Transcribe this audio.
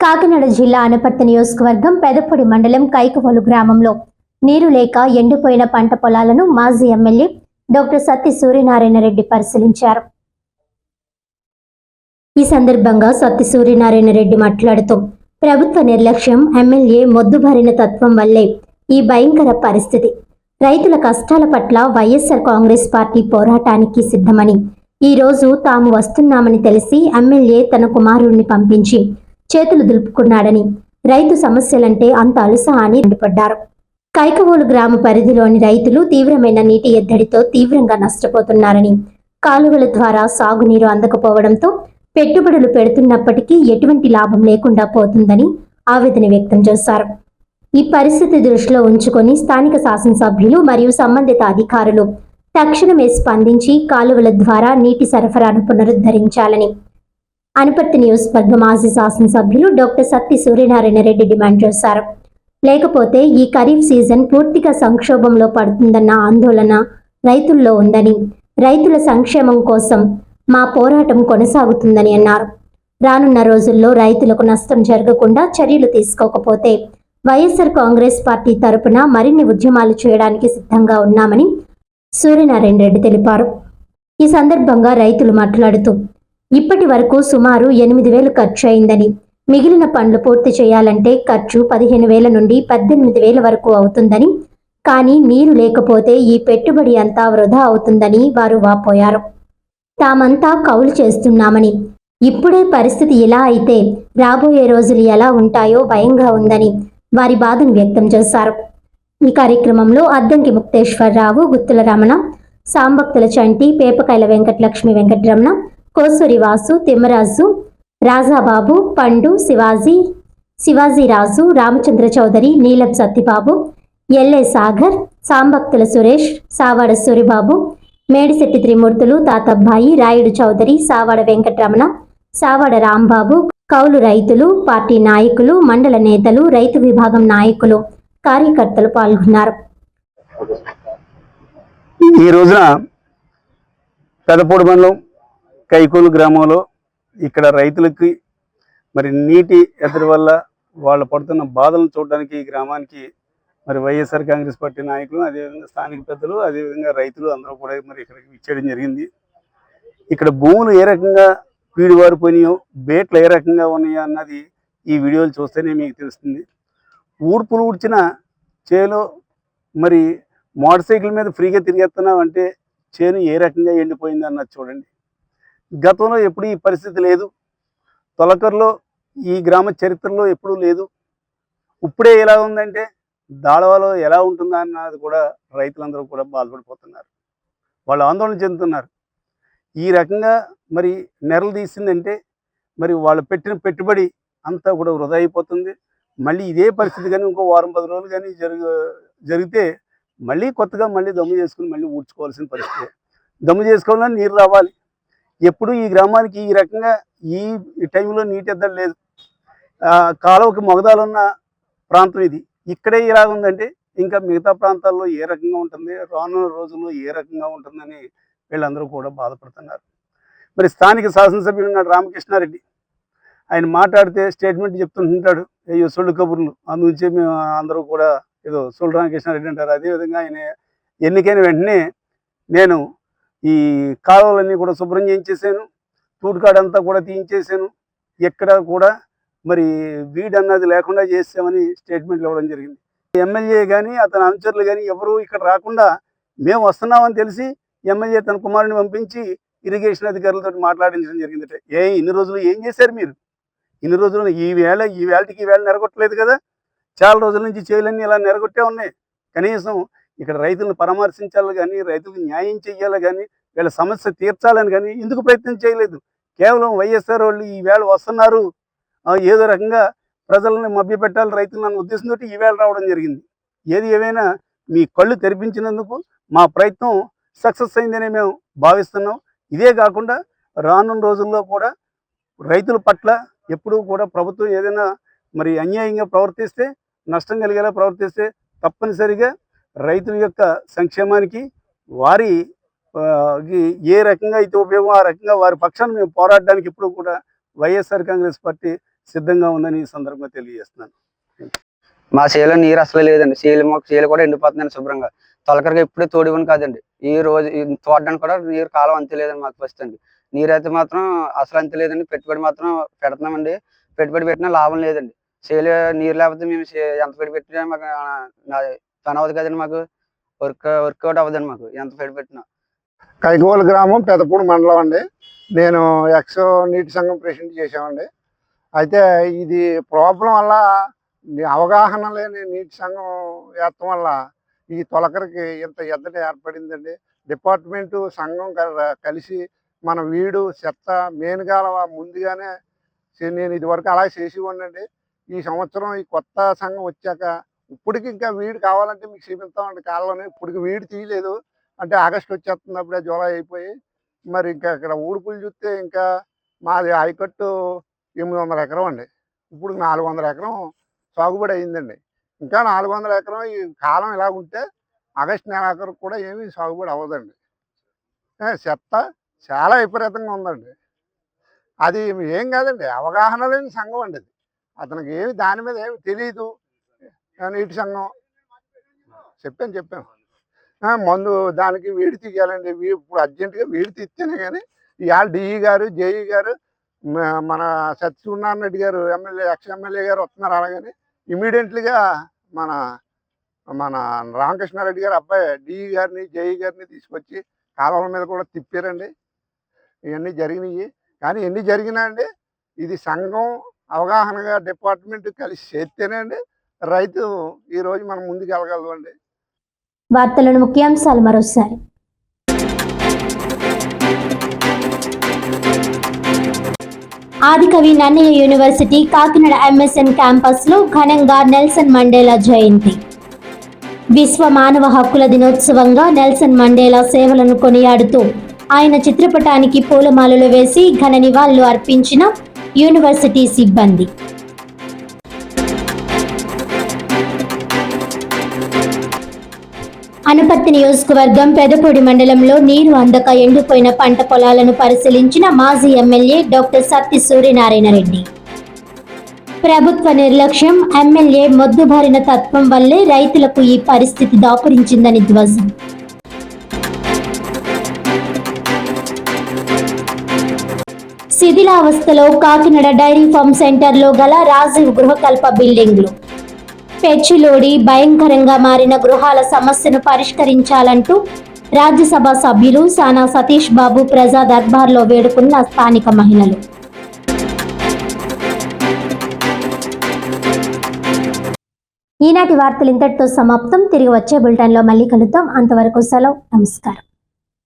కాకినాడ జిల్లా అనపర్తి నియోజకవర్గం పెదపొడి మండలం కైకవోలు గ్రామంలో నీరు లేక ఎండిపోయిన పంట పొలాలను మాజీ ఎమ్మెల్యే డాక్టర్ సత్తి సూర్యనారాయణ రెడ్డి పరిశీలించారు. ఈ సందర్భంగా సత్తి సూర్యనారాయణ రెడ్డి మాట్లాడుతూ ప్రభుత్వ నిర్లక్ష్యం ఎమ్మెల్యే మొద్దుబారిన తత్వం వల్లే ఈ భయంకర పరిస్థితి. రైతుల కష్టాల పట్ల వైఎస్ఆర్ కాంగ్రెస్ పార్టీ పోరాటానికి సిద్ధమని ఈ రోజు తాము వస్తున్నామని తెలిసి ఎమ్మెల్యే తన కుమారుడిని పంపించి చేతులు దులుపుకున్నాడని. రైతు సమస్యలంటే అంత అలుసా అని మండిపడ్డారు. కైకవోలు గ్రామ పరిధిలోని రైతులు తీవ్రమైన నీటి ఎద్దడితో తీవ్రంగా నష్టపోతున్నారని కాలువల ద్వారా సాగునీరు అందకపోవడంతో పెట్టుబడులు పెడుతున్నప్పటికీ ఎటువంటి లాభం లేకుండా పోతుందని ఆవేదన వ్యక్తం చేశారు. ఈ పరిస్థితి దృష్టిలో ఉంచుకొని స్థానిక శాసనసభ్యులు మరియు సంబంధిత అధికారులు తక్షణమే స్పందించి కాలువల ద్వారా నీటి సరఫరాను పునరుద్ధరించాలని అనుపర్తి న్యూస్ పద్మ మాజీ శాసనసభ్యులు డాక్టర్ సత్తి సూర్యనారాయణ రెడ్డి డిమాండ్ చేశారు. లేకపోతే ఈ ఖరీఫ్ సీజన్ పూర్తిగా సంక్షోభంలో పడుతుందన్న ఆందోళన రైతుల్లో ఉందని రైతుల సంక్షేమం కోసం మా పోరాటం కొనసాగుతుందని అన్నారు. రానున్న రోజుల్లో రైతులకు నష్టం జరగకుండా చర్యలు తీసుకోకపోతే వైఎస్ఆర్ కాంగ్రెస్ పార్టీ తరపున మరిన్ని ఉద్యమాలు చేయడానికి సిద్ధంగా ఉన్నామని సూర్యనారాయణ రెడ్డి తెలిపారు. ఈ సందర్భంగా రైతులు మాట్లాడుతూ ఇప్పటి వరకు సుమారు ఎనిమిది వేలు ఖర్చు అయిందని. మిగిలిన పనులు పూర్తి చేయాలంటే ఖర్చు పదిహేను వేల నుండి పద్దెనిమిది వేల వరకు అవుతుందని. కానీ నీరు లేకపోతే ఈ పెట్టుబడి అంతా వృధా అవుతుందని వారు వాపోయారు. తామంతా కౌలు చేస్తున్నామని. ఇప్పుడే పరిస్థితి ఇలా అయితే రాబోయే రోజులు ఎలా ఉంటాయో భయంగా ఉందని వారి బాధను వ్యక్తం చేశారు. ఈ కార్యక్రమంలో అద్దంకి ముక్తేశ్వరరావు గుత్తుల రమణ సాంబక్తుల చంటి పేపకాయల వెంకటలక్ష్మి వెంకటరమణ కోసురివాసు తిమ్మరాజు రాజాబాబు పండు శివాజీ శివాజీరాజు రామచంద్ర చౌదరి నీలం సత్తిబాబు ఎల్ఏ సాగర్ సాంబక్తుల సురేష్ సావాడ సూరిబాబు మేడిశెట్టి త్రిమూర్తులు తాతబ్బాయి రాయుడు చౌదరి సావాడ వెంకటరమణ సావాడ రాంబాబు కౌలు రైతులు పార్టీ నాయకులు మండల నేతలు రైతు విభాగం నాయకులు కార్యకర్తలు పాల్గొన్నారు. ఈ రోజున పెదపూడి మండలం కైకూలు గ్రామంలో ఇక్కడ రైతులకి మరి నీటి ఎద్దడి వల్ల వాళ్ళు పడుతున్న బాధలను చూడడానికి ఈ గ్రామానికి మరి వైఎస్ఆర్ కాంగ్రెస్ పార్టీ నాయకులు అదేవిధంగా స్థానిక పెద్దలు అదేవిధంగా రైతులు అందరూ కూడా మరి ఇక్కడికి ఇచ్చేయడం జరిగింది. ఇక్కడ భూములు ఏ రకంగా పీడివారిపోయినాయో బేట్లు ఏ రకంగా ఉన్నాయో అన్నది ఈ వీడియోలు చూస్తేనే మీకు తెలుస్తుంది. ఊడ్పులు ఊడ్చిన చేలో మరి మోటార్ సైకిల్ మీద ఫ్రీగా తిరిగేస్తున్నావు అంటే చేను ఏ రకంగా ఎండిపోయింది అన్నది చూడండి. గతంలో ఎప్పుడు ఈ పరిస్థితి లేదు. తొలకర్లో ఈ గ్రామ చరిత్రలో ఎప్పుడూ లేదు. ఇప్పుడే ఎలా ఉందంటే దాడవలో ఎలా ఉంటుందా అన్నది కూడా రైతులందరూ కూడా బాధపడిపోతున్నారు. వాళ్ళు ఆందోళన చెందుతున్నారు. ఈ రకంగా మరి నెరలు తీసిందంటే మరి వాళ్ళు పెట్టిన పెట్టుబడి అంతా కూడా వృధా అయిపోతుంది. మళ్ళీ ఇదే పరిస్థితి కానీ ఇంకో వారం పది రోజులు కానీ జరుగు జరిగితే మళ్ళీ కొత్తగా మళ్ళీ దమ్ము చేసుకుని మళ్ళీ ఊడ్చుకోవాల్సిన పరిస్థితి. దమ్ము చేసుకోవాలని నీరు రావాలి. ఎప్పుడు ఈ గ్రామానికి ఈ రకంగా ఈ టైంలో నీటి ఎద్దడం లేదు. ఆ, కాలువకి ప్రాంతం ఇది. ఇక్కడే ఇలా ఉందంటే ఇంకా మిగతా ప్రాంతాల్లో ఏ రకంగా ఉంటుంది రానున్న రోజుల్లో ఏ రకంగా ఉంటుందని వీళ్ళందరూ కూడా బాధపడుతున్నారు. మరి స్థానిక శాసనసభ్యులు ఉన్నాడు రామకృష్ణారెడ్డి ఆయన మాట్లాడితే స్టేట్మెంట్ చెప్తుంటాడు అయ్యో సొల్లు కబుర్లు. అందుంచి మేము అందరూ కూడా ఏదో సొల్లు రామకృష్ణారెడ్డి అంటారు. అదేవిధంగా ఆయన ఎన్నికైన వెంటనే నేను ఈ కాలువలన్నీ కూడా శుభ్రం చేయించేసాను. తూటుకాడంతా కూడా తీయించేసాను. ఎక్కడ కూడా మరి వీడ్ అన్నది లేకుండా చేసామని స్టేట్మెంట్లు ఇవ్వడం జరిగింది. ఎమ్మెల్యే కానీ అతని అనుచరులు కానీ ఎవరు ఇక్కడ రాకుండా మేము వస్తున్నామని తెలిసి ఎమ్మెల్యే తన కుమారుని పంపించి ఇరిగేషన్ అధికారులతో మాట్లాడించడం జరిగిందట. ఏ ఇన్ని రోజులు ఏం చేశారు మీరు? ఇన్ని రోజులు ఈ వేళ ఈ వేళకి ఈ వేళ నెరగొట్టలేదు కదా? చాలా రోజుల నుంచి చేయలన్నీ ఇలా నెరగొట్టే ఉన్నాయి. కనీసం ఇక్కడ రైతులను పరామర్శించాలి కానీ రైతులకు న్యాయం చేయాలి కానీ వీళ్ళ సమస్య తీర్చాలని కానీ ఎందుకు ప్రయత్నం చేయలేదు? కేవలం వైఎస్ఆర్ వాళ్ళు ఈ వేళ వస్తున్నారు. ఏదో రకంగా ప్రజలను మభ్యపెట్టాలి రైతులు అన్న ఉద్దేశంతో ఈ వేళ రావడం జరిగింది. ఏది ఏమైనా మీ కళ్ళు తెరిపించినందుకు మా ప్రయత్నం సక్సెస్ అయిందని మేము భావిస్తున్నాం. ఇదే కాకుండా రానున్న రోజుల్లో కూడా రైతుల పట్ల ఎప్పుడూ కూడా ప్రభుత్వం ఏదైనా మరి అన్యాయంగా ప్రవర్తిస్తే నష్టం కలిగేలా ప్రవర్తిస్తే తప్పనిసరిగా రైతుల యొక్క సంక్షేమానికి వారి ఏ రకంగా అయితే ఉపయోగం ఆ రకంగా వారి పక్షాన్ని మేము పోరాడడానికి ఇప్పుడు కూడా వైఎస్ఆర్ కాంగ్రెస్ పార్టీ సిద్ధంగా ఉందని ఈ సందర్భంగా తెలియజేస్తున్నాను. మా చేలో నీరు అసలు లేదండి. చేలు మాకు చేలు కూడా ఎండిపోతుందండి శుభ్రంగా. తొలకరిగా ఇప్పుడే తోడివని కాదండి. ఈ రోజు తోడడానికి కూడా నీరు కాలం అంతే లేదండి మాకు ఫస్ట్ అండి. నీరు అయితే మాత్రం అసలు అంతే లేదండి. పెట్టుబడి మాత్రం పెడుతున్నామండి. పెట్టుబడి పెట్టినా లాభం లేదండి. చేలు నీరు లేకపోతే మేము ఎంత పెట్టి పెట్టినా మాకు పని అవ్వదు కదండి మాకు. వర్క్ వర్కౌట్ అవ్వదండి మాకు. ఎంత పెట్టి పెట్టినా. కైకోలు గ్రామం పెదపూడి మండలం అండి. నేను ఎక్స్ నీటి సంఘం ప్రెసిడెంట్ చేసామండి అయితే ఇది ప్రాబ్లం వల్ల అవగాహన లేని నీటి సంఘం వేయటం వల్ల ఈ తొలకరికి ఇంత ఎద్దట ఏర్పడిందండి. డిపార్ట్మెంటు సంఘం కలిసి మన వీడు చెత్త మెయిన్గా ముందుగానే నేను ఇదివరకు అలా చేసి ఉండండి ఈ సంవత్సరం ఈ కొత్త సంఘం వచ్చాక ఇప్పటికి ఇంకా వీడు కావాలంటే మీకు చూపిస్తామండి. కాలంలోనే ఇప్పటికి వీడు తీయలేదు. అంటే ఆగస్ట్ వచ్చేస్తుంది అప్పుడే జూలై అయిపోయి మరి ఇంకా ఇక్కడ ఊడుపులు చూస్తే ఇంకా మాది ఆయకట్టు ఎనిమిది వందల ఎకరం అండి. ఇప్పుడు నాలుగు వందల ఎకరం సాగుబడి అయిందండి. ఇంకా నాలుగు వందల ఎకరం ఈ కాలం ఇలా ఉంటే ఆగస్ట్ నెలాఖరు కూడా ఏమీ సాగుబడి అవ్వదండి. చెత్త చాలా విపరీతంగా ఉందండి. అది ఏం కాదండి అవగాహన లేని సంఘం అండి అది. అతనికి ఏమి దాని మీద ఏమి తెలియదు నీటి సంఘం చెప్పాను చెప్పాను. మందు దానికి వేడి తీయాలండి. ఇప్పుడు అర్జెంటుగా వేడి తీస్తేనే కానీ ఇవాళ డిఈ గారు జేఈ గారు మన సత్యనారాయణ రెడ్డి గారు ఎమ్మెల్యే ఎక్స్ ఎమ్మెల్యే గారు వస్తున్నారు అలాగని ఇమీడియట్లీగా మన మన రామకృష్ణారెడ్డి గారు అబ్బాయి డిఈ గారిని జేఈ గారిని తీసుకొచ్చి కాలువల మీద కూడా తిప్పారండి. ఇవన్నీ జరిగినాయి. కానీ ఎన్ని జరిగినా అండి ఇది సంఘం అవగాహనగా డిపార్ట్మెంట్ కలిసి చేస్తేనే అండి రైతు ఈరోజు మనం ముందుకు వార్తలను ముఖ్యాంశాలు మరోసారి. ఆదికవి నన్నయ్య యూనివర్సిటీ కాకినాడ ఎంఎస్ఎన్ క్యాంపస్లో ఘనంగా నెల్సన్ మండేలా జయంతి. విశ్వ మానవ హక్కుల దినోత్సవంగా నెల్సన్ మండేలా సేవలను కొనియాడుతూ ఆయన చిత్రపటానికి పూలమాలలు వేసి ఘన నివాళులు అర్పించిన యూనివర్సిటీ సిబ్బంది. వనపర్తి నియోజకవర్గం పెదపూడి మండలంలో నీరు అందక ఎండిపోయిన పంట పొలాలను పరిశీలించిన మాజీ ఎమ్మెల్యే డాక్టర్ సత్తి సూర్యనారాయణ రెడ్డి. ప్రభుత్వ నిర్లక్ష్యం ఎమ్మెల్యే మొద్దుబారిన తత్వం వల్లే రైతులకు ఈ పరిస్థితి దాపురించిందని ధ్వజం. శిథిలావస్థలో కాకినాడ డైరీ ఫార్మ్ సెంటర్లో గల రాజీవ్ గృహకల్ప బిల్డింగ్లు. పెచ్చులోడి భయంకరంగా మారిన గృహాల సమస్యను పరిష్కరించాలంటూ రాజ్యసభ సభ్యులు సానా సతీష్ బాబు ప్రజా దర్బార్లో వేడుకున్న స్థానిక మహిళలు. ఈనాటి వార్తలు ఇంతటితో సమాప్తం. తిరిగి వచ్చే బులెటిన్లో మళ్ళీ కలుద్దాం. అంతవరకు సెలవు. నమస్కారం.